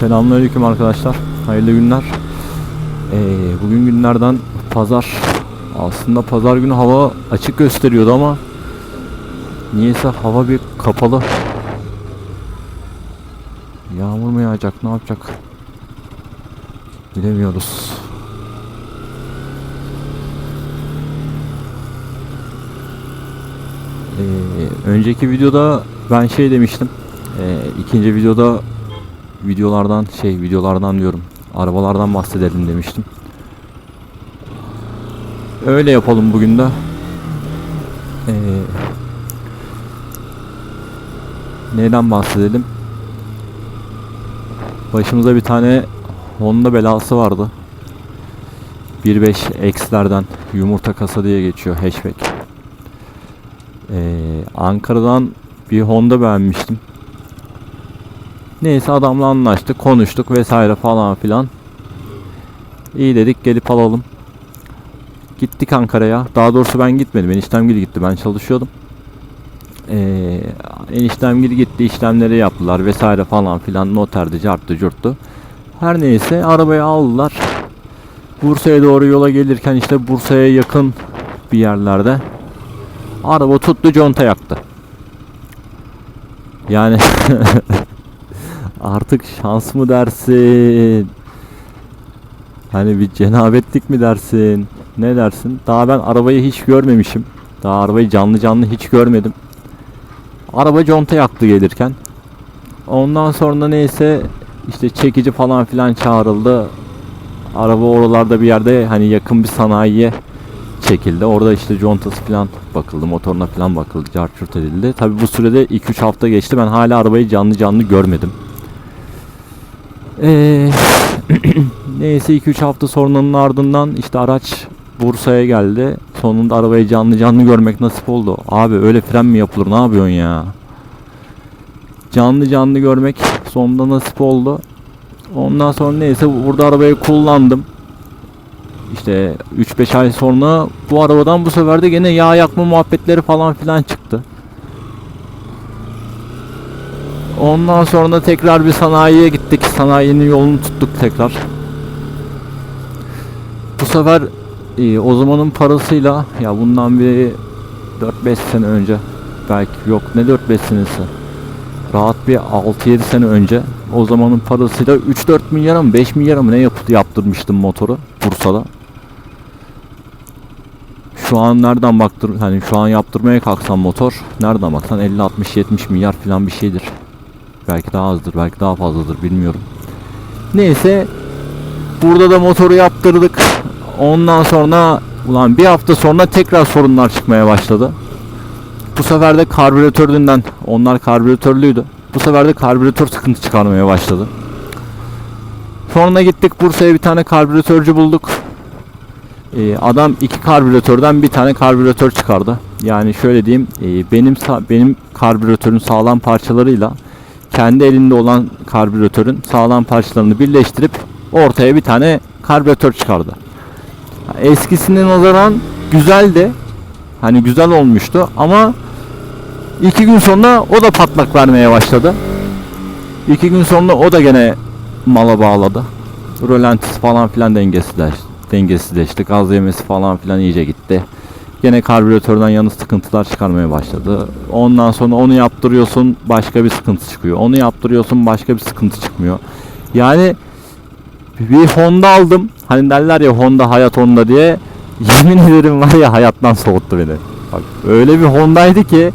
Selamünaleyküm arkadaşlar. Hayırlı günler. Ee, bugün günlerden pazar. Aslında pazar günü hava açık gösteriyordu ama niyeyse hava bir kapalı. Yağmur mu yağacak ne yapacak? Bilemiyoruz. Ee, önceki videoda ben şey demiştim. Ee, ikinci videoda videolardan şey videolardan diyorum arabalardan bahsedelim demiştim. Öyle yapalım bugün de. Ee, neyden bahsedelim? Başımıza bir tane Honda belası vardı. 1.5 X'lerden yumurta kasa diye geçiyor hatchback. Ee, Ankara'dan bir Honda beğenmiştim. Neyse adamla anlaştık, konuştuk vesaire falan filan. İyi dedik gelip alalım. Gittik Ankara'ya. Daha doğrusu ben gitmedim. Eniştemgil gitti. Ben çalışıyordum. Ee, eniştemgil gitti. işlemleri yaptılar vesaire falan filan. Noterdi, carttı, curttu. Her neyse arabayı aldılar. Bursa'ya doğru yola gelirken işte Bursa'ya yakın bir yerlerde araba tuttu conta yaktı. Yani artık şans mı dersin? Hani bir cenabetlik mi dersin? Ne dersin? Daha ben arabayı hiç görmemişim. Daha arabayı canlı canlı hiç görmedim. Araba conta yaktı gelirken. Ondan sonra neyse işte çekici falan filan çağrıldı. Araba oralarda bir yerde hani yakın bir sanayiye çekildi. Orada işte contası falan bakıldı, motoruna falan bakıldı, carçurt edildi. Tabi bu sürede 2-3 hafta geçti. Ben hala arabayı canlı canlı görmedim. Ee, neyse 2-3 hafta sonranın ardından işte araç Bursa'ya geldi. Sonunda arabayı canlı canlı görmek nasip oldu. Abi öyle fren mi yapılır? Ne yapıyorsun ya? Canlı canlı görmek sonunda nasip oldu. Ondan sonra neyse burada arabayı kullandım. İşte 3-5 ay sonra bu arabadan bu sefer de gene yağ yakma muhabbetleri falan filan çıktı. Ondan sonra da tekrar bir sanayiye gittik. Sanayinin yolunu tuttuk tekrar. Bu sefer e, o zamanın parasıyla ya bundan bir 4-5 sene önce belki yok ne 4-5 senesi rahat bir 6-7 sene önce o zamanın parasıyla 3-4 milyara mı 5 milyara mı ne yapıp yaptırmıştım motoru Bursa'da. Şu an nereden baktır hani şu an yaptırmaya kalksam motor nereden baksan 50 60 70 milyar falan bir şeydir. Belki daha azdır, belki daha fazladır bilmiyorum. Neyse burada da motoru yaptırdık. Ondan sonra ulan bir hafta sonra tekrar sorunlar çıkmaya başladı. Bu sefer de karbüratöründen onlar karbüratörlüydü. Bu sefer de karbüratör sıkıntı çıkarmaya başladı. Sonra gittik Bursa'ya bir tane karbüratörcü bulduk. Ee, adam iki karbüratörden bir tane karbüratör çıkardı. Yani şöyle diyeyim, e, benim benim karbüratörün sağlam parçalarıyla kendi elinde olan karbüratörün sağlam parçalarını birleştirip ortaya bir tane karbüratör çıkardı. Eskisine nazaran güzeldi. Hani güzel olmuştu ama iki gün sonra o da patlak vermeye başladı. İki gün sonra o da gene mala bağladı. Rölantisi falan filan dengesizleşti. Dengesizleşti. Gaz yemesi falan filan iyice gitti. Gene karbüratörden yanı sıkıntılar çıkarmaya başladı. Ondan sonra onu yaptırıyorsun başka bir sıkıntı çıkıyor. Onu yaptırıyorsun başka bir sıkıntı çıkmıyor. Yani bir Honda aldım. Hani derler ya Honda hayat Honda diye. Yemin ederim var ya hayattan soğuttu beni. Bak öyle bir Honda'ydı ki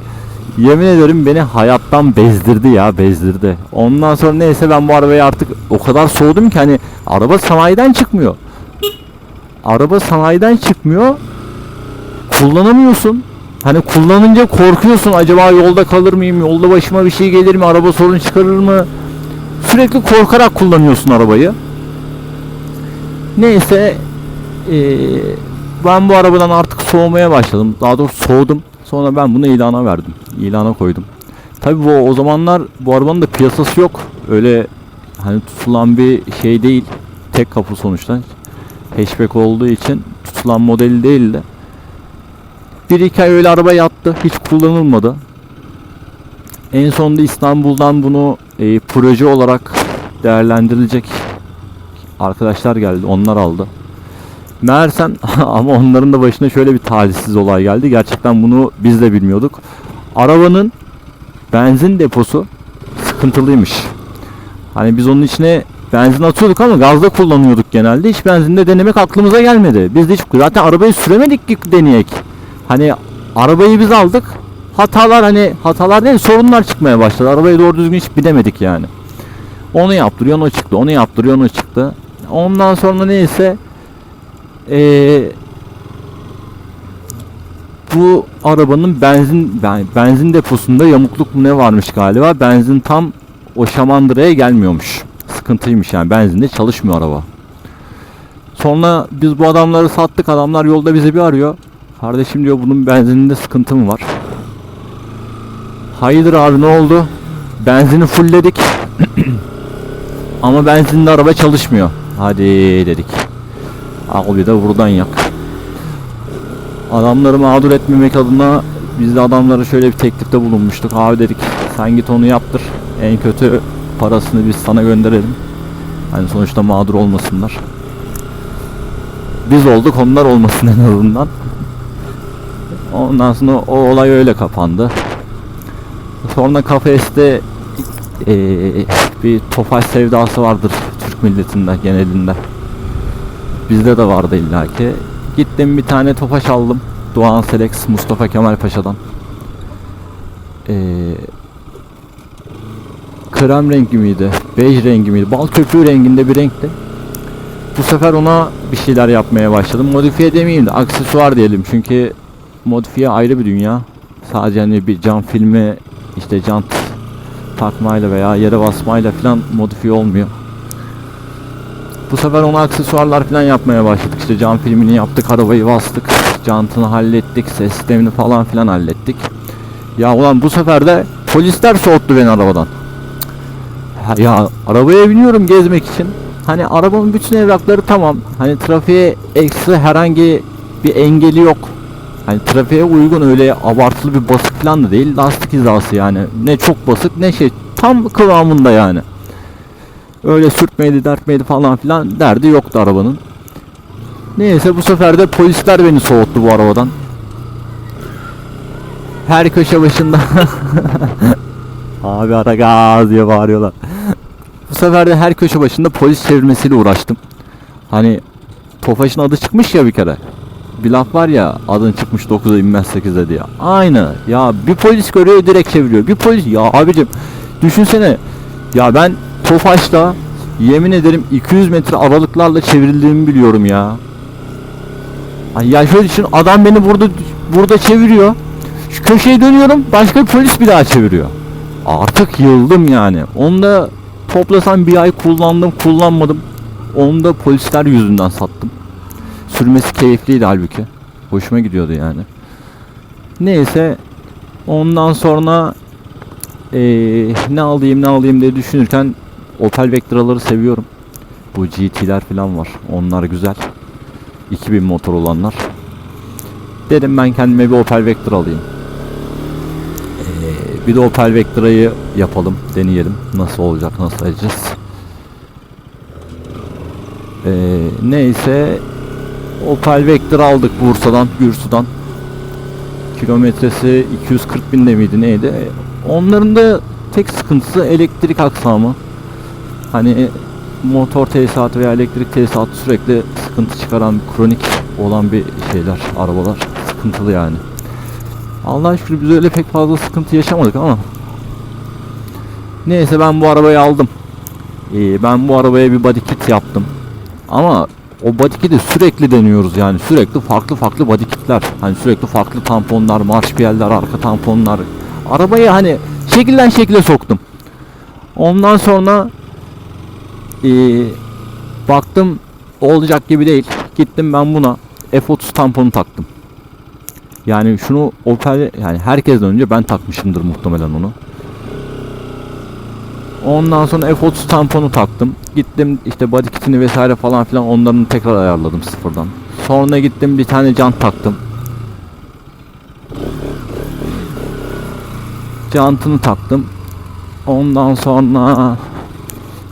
yemin ederim beni hayattan bezdirdi ya bezdirdi. Ondan sonra neyse ben bu arabayı artık o kadar soğudum ki hani araba sanayiden çıkmıyor. Araba sanayiden çıkmıyor. Kullanamıyorsun. Hani kullanınca korkuyorsun acaba yolda kalır mıyım? Yolda başıma bir şey gelir mi? Araba sorun çıkarır mı? Sürekli korkarak kullanıyorsun arabayı. Neyse eee, ben bu arabadan artık soğumaya başladım. Daha doğrusu soğudum. Sonra ben bunu ilana verdim. İlana koydum. Tabi bu o zamanlar bu arabanın da piyasası yok. Öyle hani tutulan bir şey değil. Tek kapı sonuçta. Hatchback olduğu için tutulan modeli değildi. Bir iki ay öyle araba yattı. Hiç kullanılmadı. En sonunda İstanbul'dan bunu e, proje olarak değerlendirilecek arkadaşlar geldi. Onlar aldı. Meğersem ama onların da başına şöyle bir talihsiz olay geldi. Gerçekten bunu biz de bilmiyorduk. Arabanın benzin deposu sıkıntılıymış. Hani biz onun içine benzin atıyorduk ama gazda kullanıyorduk genelde. Hiç benzinde denemek aklımıza gelmedi. Biz de hiç zaten arabayı süremedik ki deneyek. Hani arabayı biz aldık. Hatalar hani hatalar değil sorunlar çıkmaya başladı. Arabayı doğru düzgün hiç bilemedik yani. Onu yaptırıyor o çıktı. Onu yaptırıyor o çıktı. Ondan sonra neyse eee bu arabanın benzin ben, benzin deposunda yamukluk mu ne varmış galiba. Benzin tam o şamandıraya gelmiyormuş. Sıkıntıymış yani benzinde çalışmıyor araba. Sonra biz bu adamları sattık. Adamlar yolda bizi bir arıyor. Kardeşim diyor bunun benzininde sıkıntı mı var? Hayırdır abi ne oldu? Benzini fullledik. Ama benzinli araba çalışmıyor. Hadi dedik. Al bir de buradan yak. Adamları mağdur etmemek adına biz de adamlara şöyle bir teklifte bulunmuştuk. Abi dedik sen git onu yaptır. En kötü parasını biz sana gönderelim. Hani sonuçta mağdur olmasınlar. Biz olduk onlar olmasın en azından. Ondan sonra o olay öyle kapandı. Sonra kafeste eee, bir Tofaş sevdası vardır Türk milletinde genelinde. Bizde de vardı illaki. Gittim bir tane Tofaş aldım. Doğan Selex Mustafa Kemal Paşa'dan. Eee krem rengi miydi? Bej rengi miydi? Bal köpüğü renginde bir renkti. Bu sefer ona bir şeyler yapmaya başladım. Modifiye demeyeyim de aksesuar diyelim. Çünkü modifiye ayrı bir dünya. Sadece hani bir cam filmi işte jant takmayla veya yere basmayla falan modifiye olmuyor. Bu sefer ona aksesuarlar falan yapmaya başladık. İşte cam filmini yaptık, arabayı bastık, jantını hallettik, ses sistemini falan filan hallettik. Ya ulan bu sefer de polisler soğuttu beni arabadan. Ya arabaya biniyorum gezmek için. Hani arabanın bütün evrakları tamam. Hani trafiğe ekstra herhangi bir engeli yok. Hani trafiğe uygun öyle abartılı bir basık falan da değil. Lastik hizası yani. Ne çok basık ne şey. Tam kıvamında yani. Öyle sürtmeydi dertmeydi falan filan derdi yoktu arabanın. Neyse bu sefer de polisler beni soğuttu bu arabadan. Her köşe başında Abi ara gaz diye bağırıyorlar. Bu sefer de her köşe başında polis çevirmesiyle uğraştım. Hani Tofaş'ın adı çıkmış ya bir kere. Bir laf var ya adın çıkmış 9'a inmez 8'e diye. Aynı. Ya bir polis görüyor direkt çeviriyor. Bir polis ya abicim düşünsene. Ya ben Tofaş'ta yemin ederim 200 metre aralıklarla çevrildiğimi biliyorum ya. Ay ya şöyle düşün adam beni burada burada çeviriyor. Şu köşeye dönüyorum başka bir polis bir daha çeviriyor. Artık yıldım yani. Onu da toplasam bir ay kullandım kullanmadım. Onu da polisler yüzünden sattım. Sürmesi keyifliydi halbuki. Hoşuma gidiyordu yani. Neyse ondan sonra eee, ne alayım ne alayım diye düşünürken Opel Vectra'ları seviyorum. Bu GT'ler falan var. Onlar güzel. 2000 motor olanlar. Dedim ben kendime bir Opel Vectra alayım. Ee, bir de Opel Vectra'yı yapalım, deneyelim. Nasıl olacak, nasıl edeceğiz. Ee, neyse Opel Vectra aldık Bursa'dan, Gürsu'dan. Kilometresi 240 binde miydi neydi? Onların da tek sıkıntısı elektrik aksamı. Hani motor tesisatı veya elektrik tesisatı sürekli sıkıntı çıkaran, kronik olan bir şeyler, arabalar. Sıkıntılı yani. Allah şükür biz öyle pek fazla sıkıntı yaşamadık ama. Neyse ben bu arabayı aldım. Ee, ben bu arabaya bir body kit yaptım. Ama o body kit'i sürekli deniyoruz yani. Sürekli farklı farklı body kitler. Hani sürekli farklı tamponlar, marşpiyeller, arka tamponlar. Arabayı hani şekilden şekile soktum. Ondan sonra ee, baktım olacak gibi değil. Gittim ben buna F30 tamponu taktım. Yani şunu Opel yani herkesten önce ben takmışımdır muhtemelen onu. Ondan sonra F30 tamponu taktım. Gittim işte body kitini vesaire falan filan onların tekrar ayarladım sıfırdan. Sonra gittim bir tane jant taktım. Jantını taktım. Ondan sonra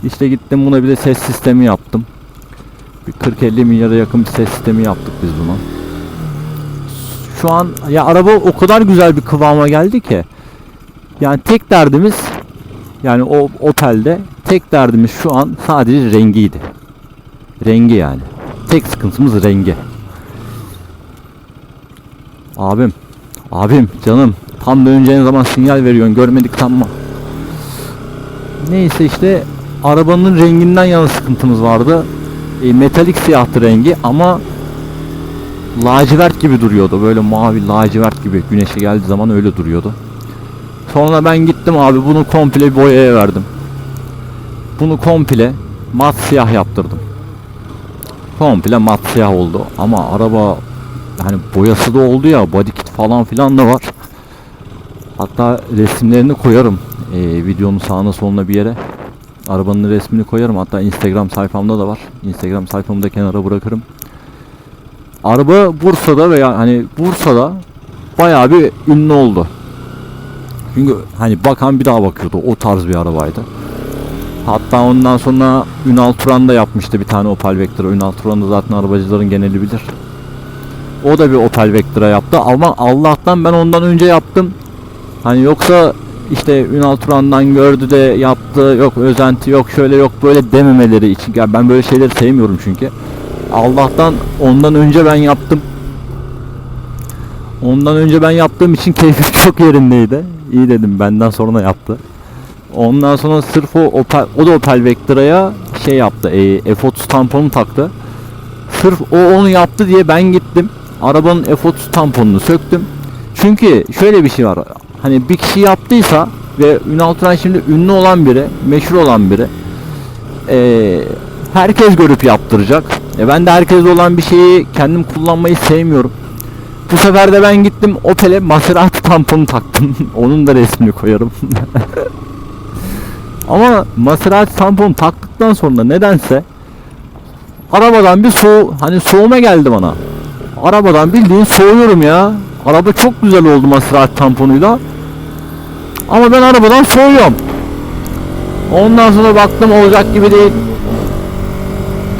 İşte gittim buna bir de ses sistemi yaptım. Bir 40-50 milyara yakın bir ses sistemi yaptık biz buna. Şu an ya araba o kadar güzel bir kıvama geldi ki. Yani tek derdimiz yani o Opel'de tek derdimiz şu an sadece rengiydi. Rengi yani. Tek sıkıntımız rengi. Abim, abim, canım. Tam döneceğin zaman sinyal veriyorsun. Görmedik sanma. Neyse işte arabanın renginden yana sıkıntımız vardı. E, metalik siyahtı rengi ama lacivert gibi duruyordu. Böyle mavi lacivert gibi güneşe geldiği zaman öyle duruyordu. Sonra ben gittim abi bunu komple boyaya verdim. Bunu komple mat siyah yaptırdım. Komple mat siyah oldu ama araba hani boyası da oldu ya body kit falan filan da var. Hatta resimlerini koyarım ee, videonun sağına soluna bir yere. Arabanın resmini koyarım hatta Instagram sayfamda da var. Instagram sayfamı da kenara bırakırım. Araba Bursa'da veya hani Bursa'da bayağı bir ünlü oldu. Çünkü hani bakan bir daha bakıyordu. O tarz bir arabaydı. Hatta ondan sonra Ünal Turan da yapmıştı bir tane Opel Vectra. Ünal Turan da zaten arabacıların geneli bilir. O da bir Opel Vectra yaptı ama Allah'tan ben ondan önce yaptım. Hani yoksa işte Ünal Turan'dan gördü de yaptı yok özenti yok şöyle yok böyle dememeleri için. Yani ben böyle şeyleri sevmiyorum çünkü. Allah'tan ondan önce ben yaptım. Ondan önce ben yaptığım için keyfim çok yerindeydi. İyi dedim benden sonra yaptı. Ondan sonra sırf o Opel, o da Opel Vectra'ya şey yaptı. E, F30 tamponu taktı. Sırf o onu yaptı diye ben gittim. Arabanın F30 tamponunu söktüm. Çünkü şöyle bir şey var. Hani bir kişi yaptıysa ve Ünal Turan şimdi ünlü olan biri, meşhur olan biri. e, herkes görüp yaptıracak. E, ben de herkes olan bir şeyi kendim kullanmayı sevmiyorum. Bu sefer de ben gittim Opel'e Maserati tamponu taktım. Onun da resmini koyarım. Ama Maserati tamponu taktıktan sonra nedense arabadan bir soğu hani soğuma geldi bana. Arabadan bildiğin soğuyorum ya. Araba çok güzel oldu Maserati tamponuyla. Ama ben arabadan soğuyorum. Ondan sonra baktım olacak gibi değil.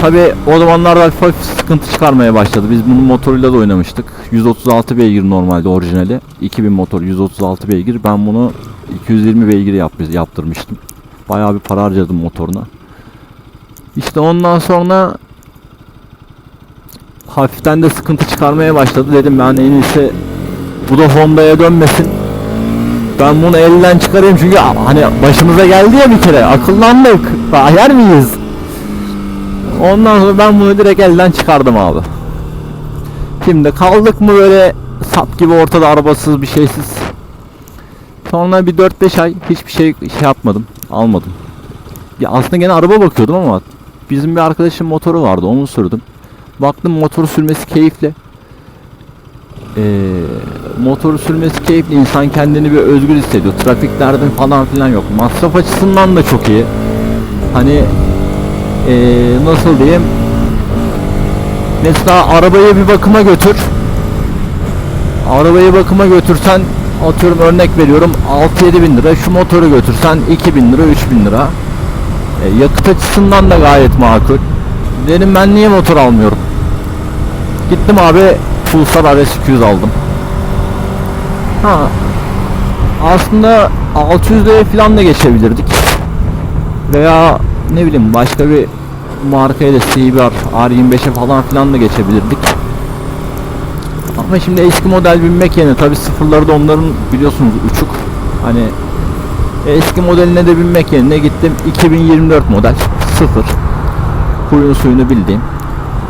Tabi o zamanlarda hafif hafif sıkıntı çıkarmaya başladı. Biz bunun motoruyla da oynamıştık. 136 beygir normalde orijinali. 2000 motor 136 beygir. Ben bunu 220 beygir yap yaptırmıştım. Bayağı bir para harcadım motoruna. İşte ondan sonra hafiften de sıkıntı çıkarmaya başladı. Dedim ben en iyisi bu da Honda'ya dönmesin. Ben bunu elden çıkarayım çünkü hani başımıza geldi ya bir kere akıllandık. Ayar mıyız? Ondan sonra ben bunu direkt elden çıkardım abi. Şimdi kaldık mı böyle sap gibi ortada arabasız bir şeysiz. Sonra bir 4-5 ay hiçbir şey şey yapmadım. Almadım. Ya aslında gene araba bakıyordum ama bizim bir arkadaşın motoru vardı onu sürdüm. Baktım motoru sürmesi keyifli. Ee, motoru sürmesi keyifli. İnsan kendini bir özgür hissediyor. Trafiklerde falan filan yok. Masraf açısından da çok iyi. Hani ee, nasıl diyeyim? Mesela arabayı bir bakıma götür. Arabayı bakıma götürsen atıyorum örnek veriyorum 6-7 bin lira şu motoru götürsen 2 bin lira 3 bin lira. E, yakıt açısından da gayet makul. Dedim ben niye motor almıyorum? Gittim abi Pulsar RS200 aldım. Ha. Aslında 600 liraya falan da geçebilirdik. Veya ne bileyim başka bir markaya da CBR R25'e falan filan da geçebilirdik. Ama şimdi eski model binmek yerine tabi sıfırları da onların biliyorsunuz uçuk. Hani eski modeline de binmek yerine gittim 2024 model sıfır. Kuyunu suyunu bildiğim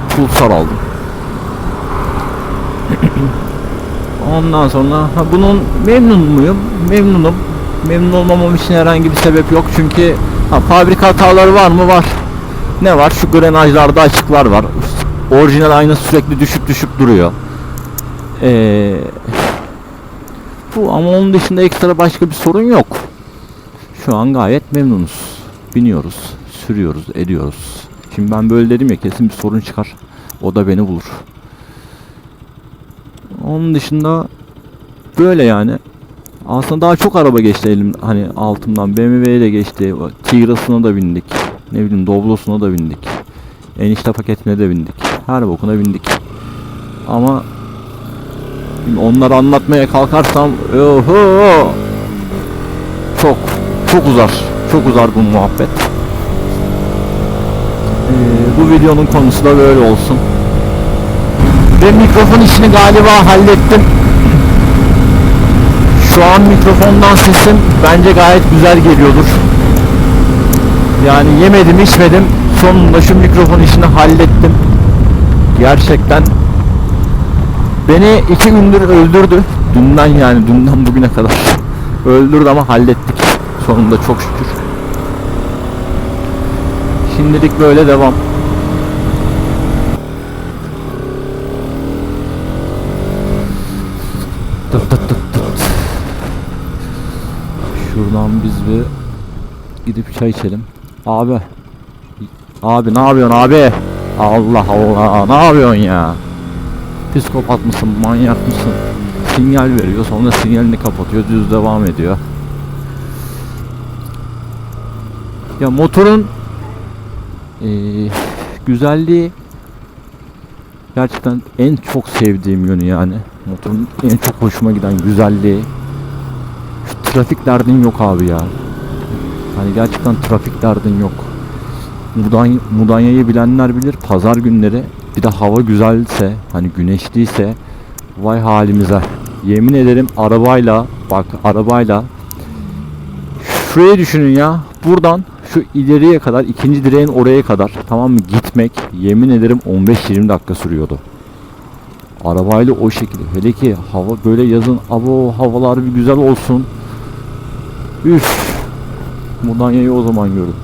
Pulsar aldım. Ondan sonra ha, bunun memnun muyum? Memnunum. Memnun olmamam için herhangi bir sebep yok çünkü Ha, fabrika hataları var mı? Var. Ne var? Şu grenajlarda açıklar var. Orijinal aynı sürekli düşüp düşüp duruyor. Ee, bu ama onun dışında ekstra başka bir sorun yok. Şu an gayet memnunuz. Biniyoruz, sürüyoruz, ediyoruz. Şimdi ben böyle dedim ya kesin bir sorun çıkar. O da beni bulur. Onun dışında böyle yani. Aslında daha çok araba geçti elim hani altımdan. BMW'ye de geçti. Tigras'ına da bindik. Ne bileyim Doblos'una da bindik. Enişte paketine de bindik. Her bokuna bindik. Ama onları anlatmaya kalkarsam oho çok çok uzar. Çok uzar bu muhabbet. Ee, bu videonun konusu da böyle olsun. Ve mikrofon işini galiba hallettim. Şu an mikrofondan sesim bence gayet güzel geliyordur. Yani yemedim içmedim. Sonunda şu mikrofon işini hallettim. Gerçekten beni iki gündür öldürdü. Dünden yani dünden bugüne kadar. Öldürdü ama hallettik. Sonunda çok şükür. Şimdilik böyle devam. Şuradan biz bir gidip çay içelim. Abi. Abi ne yapıyorsun abi? Allah Allah ne yapıyorsun ya? Psikopat mısın, manyak mısın? Sinyal veriyor, sonra sinyalini kapatıyor, düz devam ediyor. Ya motorun eee, güzelliği gerçekten en çok sevdiğim yönü yani. Motorun en çok hoşuma giden güzelliği. Trafik derdin yok abi ya. Hani gerçekten trafik derdin yok. Mudan, Mudanya'yı bilenler bilir. Pazar günleri bir de hava güzelse, hani güneşliyse vay halimize. Yemin ederim arabayla, bak arabayla şurayı düşünün ya. Buradan şu ileriye kadar, ikinci direğin oraya kadar tamam mı gitmek yemin ederim 15-20 dakika sürüyordu. Arabayla o şekilde. Hele ki hava böyle yazın abo havalar bir güzel olsun. Üf. Mudanya'yı o zaman gördüm.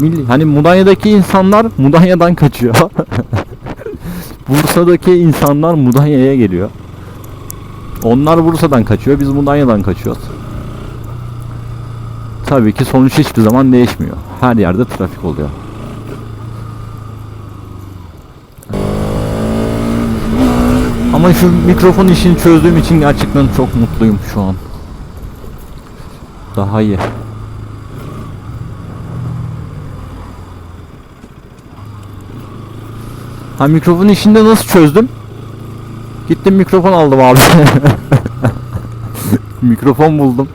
Milli, hani Mudanya'daki insanlar Mudanya'dan kaçıyor. Bursa'daki insanlar Mudanya'ya geliyor. Onlar Bursa'dan kaçıyor, biz Mudanya'dan kaçıyoruz. Tabii ki sonuç hiçbir zaman değişmiyor. Her yerde trafik oluyor. Ama şu mikrofon işini çözdüğüm için gerçekten çok mutluyum şu an. Daha iyi. Ha mikrofon işinde nasıl çözdüm? Gittim mikrofon aldım abi. mikrofon buldum.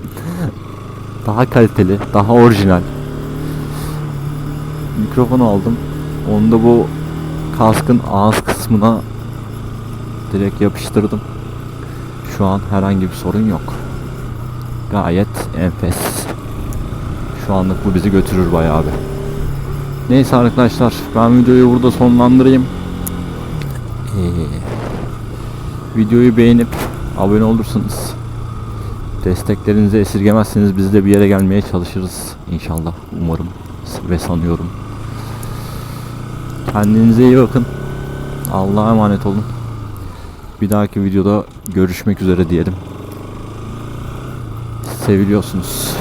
Daha kaliteli, daha orijinal. Mikrofon aldım. Onu da bu kaskın ağız kısmına direkt yapıştırdım. Şu an herhangi bir sorun yok. Gayet enfes. Şu anlık bu bizi götürür bayağı bir. Neyse arkadaşlar ben videoyu burada sonlandırayım. Ee, videoyu beğenip abone olursanız desteklerinizi esirgemezseniz biz de bir yere gelmeye çalışırız inşallah umarım ve sanıyorum. Kendinize iyi bakın. Allah'a emanet olun. Bir dahaki videoda görüşmek üzere diyelim. Seviliyorsunuz.